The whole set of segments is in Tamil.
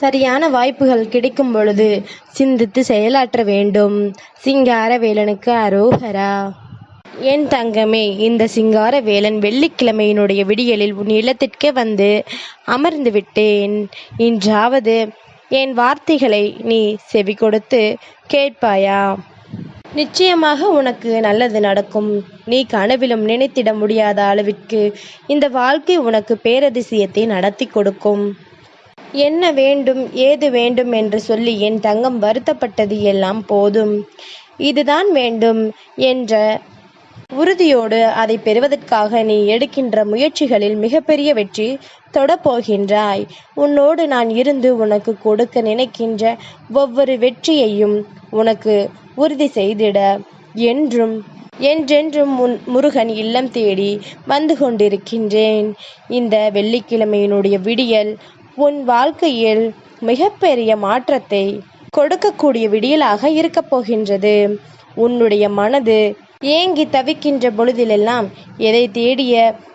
சரியான வாய்ப்புகள் கிடைக்கும் பொழுது சிந்தித்து செயலாற்ற வேண்டும். சிங்கார வேலனுக்கு அரோகரா. என் தங்கமே இந்த சிங்கார வேலன் வெள்ளிக்கிழமையினுடைய விடியலில் உன் இல்லத்திற்கே வந்து அமர்ந்து விட்டேன். இன்றாவது என் வார்த்தைகளை நீ செவி கொடுத்து கேட்பாயா? நிச்சயமாக உனக்கு நல்லது நடக்கும். நீ கனவிலும் நினைத்திட முடியாத அளவிற்கு இந்த வாழ்க்கை உனக்கு பேரதிசயத்தை நடத்தி கொடுக்கும். என்ன வேண்டும் ஏது வேண்டும் என்று சொல்லி என் தங்கம் வருத்தப்பட்டது எல்லாம் போதும். இதுதான் வேண்டும் என்ற உறுதியோடு அதை பெறுவதற்காக நீ எடுக்கின்ற முயற்சிகளில் மிகப்பெரிய வெற்றி தொடப்போகின்றாய். உன்னோடு நான் இருந்து உனக்கு கொடுக்க நினைக்கின்ற ஒவ்வொரு வெற்றியையும் உனக்கு உறுதி செய்திட. என்றும் என்றென்றும் முன் முருகன் இல்லம் தேடி வந்து கொண்டிருக்கின்றேன். இந்த வெள்ளிக்கிழமையினுடைய விடியல் உன் வாழ்க்கையில் மிகப்பெரிய மாற்றத்தை கொடுக்கக்கூடிய விடியலாக இருக்கப் போகின்றது. உன்னுடைய மனது ஏங்கி தவிக்கின்ற பொழுதிலெல்லாம் எதை தேடிய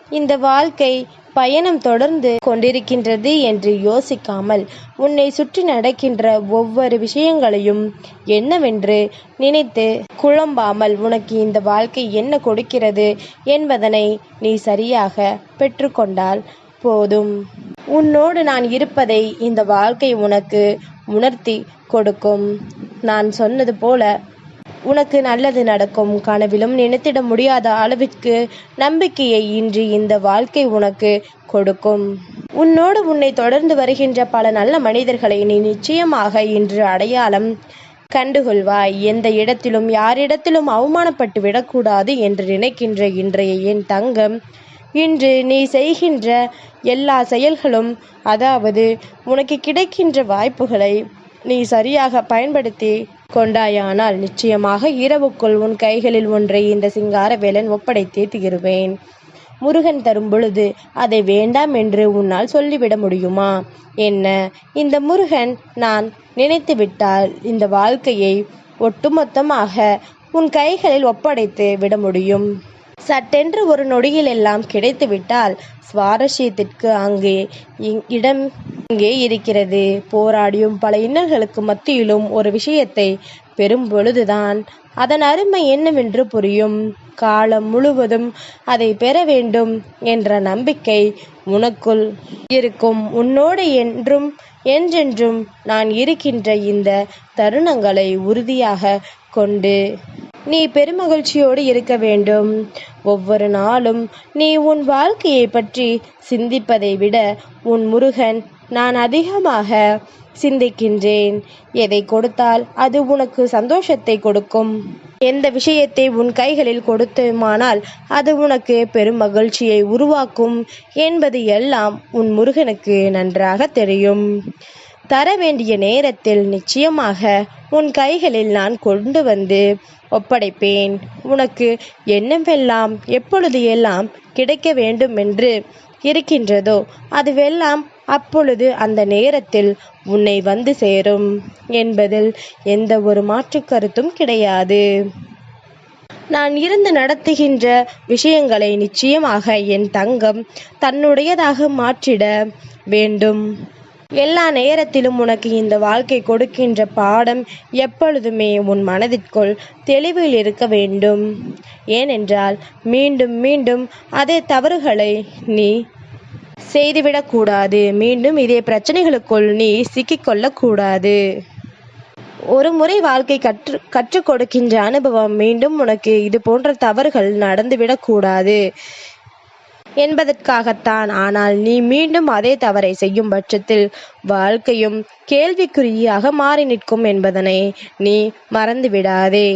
இந்த வாழ்க்கை பயணம் தொடர்ந்து கொண்டிருக்கின்றது என்று யோசிக்காமல் உன்னை சுற்றி நடக்கின்ற ஒவ்வொரு விஷயங்களையும் என்னவென்று நினைத்து குழம்பாமல் உனக்கு இந்த வாழ்க்கை என்ன கொடுக்கிறது என்பதனை நீ சரியாக பெற்றுக்கொண்டால் போதும். உன்னோடு நான் இருப்பதை இந்த வாழ்க்கை உனக்கு உணர்த்தி கொடுக்கும். நான் சொன்னது போல உனக்கு நல்லது நடக்கும். கனவிலும் நினைத்திட முடியாத அளவிற்கு நம்பிக்கையை இன்றி இந்த வாழ்க்கை உனக்கு கொடுக்கும். உன்னோடு உன்னை தொடர்ந்து வருகின்ற பல நல்ல மனிதர்களை நீ நிச்சயமாக இன்று அடையாளம் கண்டுகொள்வாய். எந்த இடத்திலும் யாரிடத்திலும் அவமானப்பட்டு விடக்கூடாது என்று நினைக்கின்ற இன்றைய என் தங்கம் இன்று நீ செய்கின்ற எல்லா செயல்களும் அதாவது உனக்கு கிடைக்கின்ற வாய்ப்புகளை நீ சரியாக பயன்படுத்தி கொண்டாயானால் நிச்சயமாக இரவுக்குள் உன் கைகளில் ஒன்றை இந்த சிங்கார வேலன் ஒப்படைத்தே தீருவேன். முருகன் தரும் பொழுது அதை வேண்டாம் என்று உன்னால் சொல்லிவிட முடியுமா? என்ன? இந்த முருகன் நான் நினைத்து விட்டால் இந்த வாழ்க்கையை ஒட்டுமொத்தமாக உன் கைகளில் ஒப்படைத்து விட முடியும். சட்டென்று ஒரு நொடியில் எல்லாம் கிடைத்துவிட்டால் சுவாரஸ்யத்திற்கு அங்கே இடம் இங்கே இருக்கிறது. போராடியும் பல இன்னல்களுக்கு மத்தியிலும் ஒரு விஷயத்தை பெறும் பொழுதுதான் அதன் அருமை என்னவென்று புரியும். காலம் முழுவதும் அதை பெற வேண்டும் என்ற நம்பிக்கை உனக்குள் இருக்கும். உன்னோடு என்றும் என்றென்றும் நான் இருக்கின்ற இந்த தருணங்களை உறுதியாக கொண்டு நீ பெருமகிழ்ச்சியோடு இருக்க வேண்டும். ஒவ்வொரு நாளும் நீ உன் வாழ்க்கையை பற்றி சிந்திப்பதை விட உன் முருகன் நான் அதிகமாக சிந்திக்கின்றேன். எதை கொடுத்தால் அது உனக்கு சந்தோஷத்தை கொடுக்கும். எந்த விஷயத்தை உன் கைகளில் கொடுத்துமானால் அது உனக்கு பெரும் மகிழ்ச்சியை உருவாக்கும் என்பது எல்லாம் உன் முருகனுக்கு நன்றாக தெரியும். தர வேண்டிய நேரத்தில் நிச்சயமாக உன் கைகளில் நான் கொண்டு வந்து ஒப்படைப்பேன். உனக்கு என்னவெல்லாம் எப்பொழுது எல்லாம் கிடைக்க வேண்டும் என்று இருக்கின்றதோ அதுவெல்லாம் அப்பொழுது அந்த நேரத்தில் உன்னை வந்து சேரும் என்பதில் எந்த ஒரு மாற்று கருத்தும் கிடையாது. நான் இருந்து நடத்துகின்ற விஷயங்களை நிச்சயமாக என் தங்கம் தன்னுடையதாக மாற்றிட வேண்டும். எல்லா நேரத்திலும் உனக்கு இந்த வாழ்க்கை கொடுக்கின்ற பாடம் எப்பொழுதுமே உன் மனதிற்குள் தெளிவில் இருக்க வேண்டும். ஏனென்றால் மீண்டும் மீண்டும் அதே தவறுகளை நீ செய்துவிடக்கூடாது. மீண்டும் இதே பிரச்சனைகளுக்குள் நீ சிக்கிக்கொள்ளக்கூடாது ஒரு முறை வாழ்க்கை கற்று கற்றுக் கொடுக்கின்ற அனுபவம் மீண்டும் உனக்கு இது போன்ற தவறுகள் நடந்துவிடக்கூடாது. என்பதற்காகத்தான். ஆனால் நீ மீண்டும் அதே தவறை செய்யும் பட்சத்தில் வாழ்க்கையும் கேள்விக்குறியாக மாறி நிற்கும் என்பதனை நீ மறந்துவிடாதே.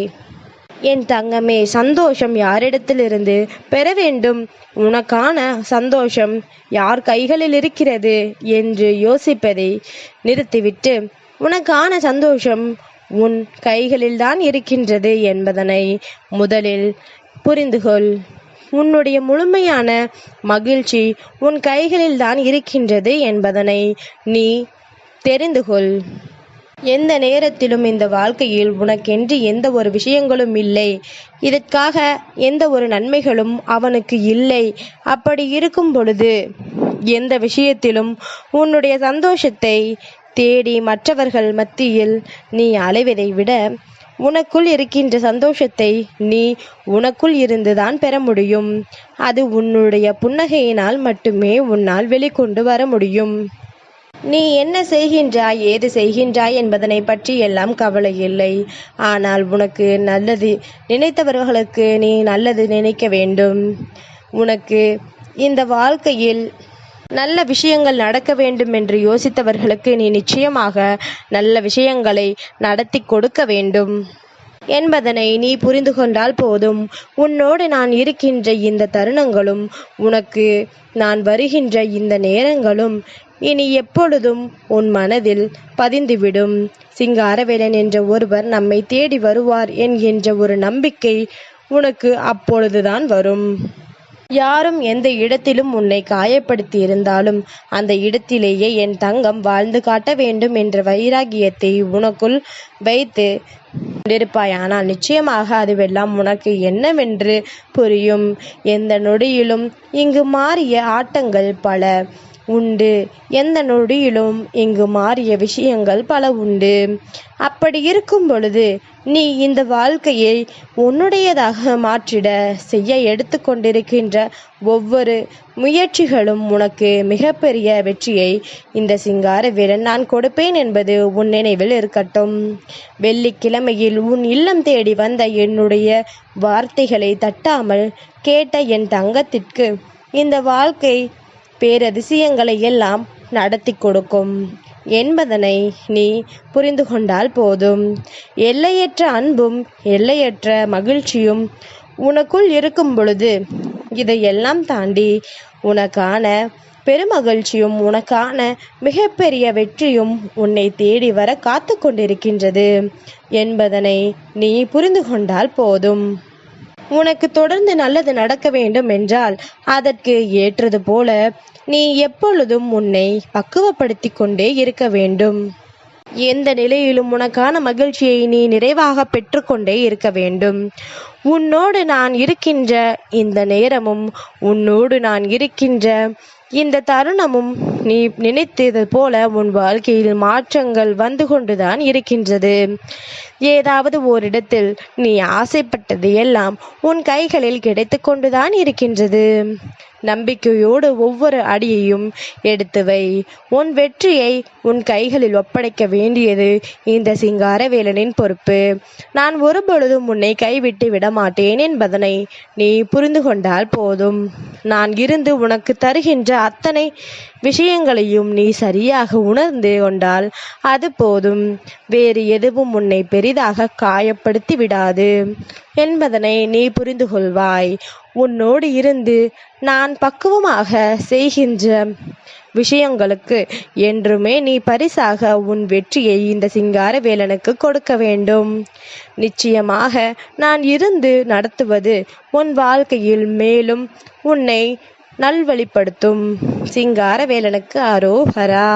என் தங்கமே சந்தோஷம் யாரிடத்திலிருந்து பெற வேண்டும்? உனக்கான சந்தோஷம் யார் கைகளில் இருக்கிறது என்று யோசிப்பதை நிறுத்திவிட்டு உனக்கான சந்தோஷம் உன் கைகளில்தான் இருக்கின்றது என்பதனை முதலில் புரிந்துகொள். உன்னுடைய முழுமையான மகிழ்ச்சி உன் கைகளில் தான் இருக்கின்றது என்பதனை நீ தெரிந்து கொள். எந்த நேரத்திலும் இந்த வாழ்க்கையில் உனக்கென்று எந்த ஒரு விஷயங்களும் இல்லை. இதற்காக எந்த ஒரு நன்மைகளும் அவனுக்கு இல்லை. அப்படி இருக்கும் பொழுது எந்த விஷயத்திலும் உன்னுடைய சந்தோஷத்தை தேடி மற்றவர்கள் மத்தியில் நீ அலைவதை விட உனக்குள் இருக்கின்ற சந்தோஷத்தை நீ உனக்குள் இருந்துதான் பெற முடியும். அது உன்னுடைய புன்னகையினால் மட்டுமே உன்னால் வெளிக்கொண்டு வர முடியும். நீ என்ன செய்கின்றாய் ஏது செய்கின்றாய் என்பதனை பற்றி எல்லாம் கவலை இல்லை. ஆனால் உனக்கு நல்லது நினைத்தவர்களுக்கு நீ நல்லது நினைக்க வேண்டும். உனக்கு இந்த வாழ்க்கையில் நல்ல விஷயங்கள் நடக்க வேண்டும் என்று யோசித்தவர்களுக்கு நீ நிச்சயமாக நல்ல விஷயங்களை நடத்தி கொடுக்க வேண்டும். என்பதனை நீ புரிந்து கொண்டால் போதும். உன்னோடு நான் இருக்கின்ற இந்த தருணங்களும் உனக்கு நான் வருகின்ற இந்த நேரங்களும் இனி எப்பொழுதும் உன் மனதில் பதிந்துவிடும். சிங்காரவேலன் என்ற ஒருவர் நம்மை தேடி வருவார் என்கின்ற ஒரு நம்பிக்கை உனக்கு அப்பொழுதுதான் வரும். யாரும் எந்த இடத்திலும் உன்னை காயப்படுத்தி இருந்தாலும் அந்த இடத்திலேயே என் தங்கம் வாழ்ந்து காட்ட வேண்டும் என்ற வைராகியத்தை உனக்குள் வைத்து கொண்டிருப்பாய் ஆனால் நிச்சயமாக அதுவெல்லாம் உனக்கு என்னவென்று புரியும். எந்த நொடியிலும் இங்கு மாறிய ஆட்டங்கள் பல. உண்டு. எந்த நொடியிலும் இங்கு மாறிய விஷயங்கள் பல உண்டு. அப்படி இருக்கும் பொழுது நீ இந்த வாழ்க்கையை உன்னுடையதாக மாற்றிட செய்ய எடுத்துக்கொண்டிருக்கின்ற ஒவ்வொரு முயற்சிகளும் உனக்கு மிகப்பெரிய வெற்றியை இந்த சிங்கார வீரன் நான் கொடுப்பேன் என்பது உன் நினைவில் இருக்கட்டும். வெள்ளிக்கிழமையில் உன் இல்லம் தேடி வந்த என்னுடைய வார்த்தைகளை தட்டாமல் கேட்ட என் தங்கத்திற்கு இந்த வாழ்க்கை பேரதிசயங்களை எல்லாம் நடத்தி கொடுக்கும். என்பதனை நீ புரிந்து கொண்டால் போதும். எல்லையற்ற அன்பும் எல்லையற்ற மகிழ்ச்சியும் உனக்குள் இருக்கும் பொழுது இதையெல்லாம் தாண்டி உனக்கான பெருமகிழ்ச்சியும் உனக்கான மிகப்பெரிய வெற்றியும் உன்னை தேடி வர காத்து கொண்டிருக்கின்றது. என்பதனை நீ புரிந்து கொண்டால் போதும். உனக்கு தொடர்ந்து நல்லது நடக்க வேண்டும் என்றால் அதற்கு ஏற்றது போல நீ எப்பொழுதும் உன்னை பக்குவப்படுத்தி கொண்டே இருக்க வேண்டும். எந்த நிலையிலும் உனக்கான மகிழ்ச்சியை நீ நிறைவாக பெற்றுக்கொண்டே இருக்க வேண்டும். உன்னோடு நான் இருக்கின்ற இந்த நேரமும் உன்னோடு நான் இருக்கின்ற இந்த தருணமும் நீ நினைத்தது போல உன் வாழ்க்கையில் மாற்றங்கள் வந்து கொண்டுதான் இருக்கின்றது. ஏதாவது ஓரிடத்தில் நீ ஆசைப்பட்டது எல்லாம் உன் கைகளில் கிடைத்து கொண்டுதான் இருக்கின்றது. நம்பிக்கையோடு ஒவ்வொரு அடியையும் எடுத்து வை. உன் வெற்றியை உன் கைகளில் ஒப்படைக்க வேண்டியது இந்த சிங்காரவேலனின் பொறுப்பு. நான் ஒருபொழுதும் உன்னை கைவிட்டு விடமாட்டேன் என்பதனை நீ புரிந்து கொண்டால் போதும். நான் இருந்து உனக்கு தருகின்ற அத்தனை விஷயங்களையும் நீ சரியாக உணர்ந்து கொண்டால் அது போதும். வேறு எதுவும் உன்னை பெரிதாக காயப்படுத்தி விடாது என்பதனை நீ புரிந்து கொள்வாய். உன்னோடு இருந்து நான் பக்குவமாக செய்கின்ற விஷயங்களுக்கு. என்றுமே நீ பரிசாக உன் வெற்றியை இந்த சிங்கார வேலனுக்கு கொடுக்க வேண்டும். நிச்சயமாக நான் இருந்து நடத்துவது உன் வாழ்க்கையில் மேலும் உன்னை நல்வழிப்படுத்தும். சிங்கார வேலனுக்கு அரோஹரா.